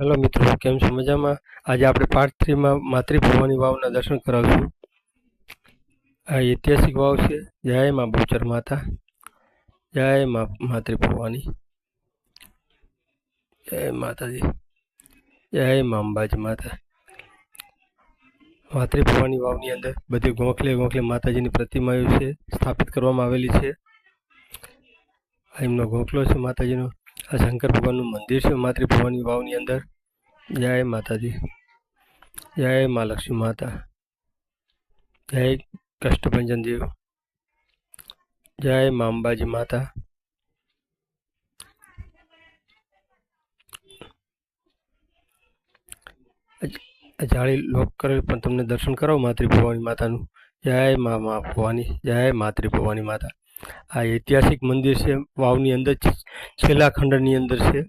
Hello મિત્રો, કેમ છો મજામાં? આજે આપણે પાર્ટ થ્રીમાં માતૃભવાની વાવના દર્શન કરાવશું. આ ઐતિહાસિક વાવ છે. જય મા બહુચર માતા. જય મા માતૃભવાની જય માતાજી. જય મા અંબાજી માતા. માતૃભવાની વાવની અંદર બધી ગોખલે ગોખલે માતાજીની પ્રતિમાઓ છે, સ્થાપિત કરવામાં આવેલી છે. આ એમનો ગોખલો છે માતાજીનો. આ શંકર ભગવાનનું મંદિર છે માતૃભવાની વાવની અંદર. જય માતાજી. જય મા લક્ષ્મી માતા. જય કષ્ટભંજન દેવ. જય મા અંબાજી માતા. જાળી લોક કરેલ પણ તમને દર્શન કરાવો માતૃભવાની માતાનું. જય મા મા ભવાની, જય માતૃભવાની માતા. આ ઐતિહાસિક મંદિર છે, વાવની અંદર છેલ્લા ખંડની અંદર છે.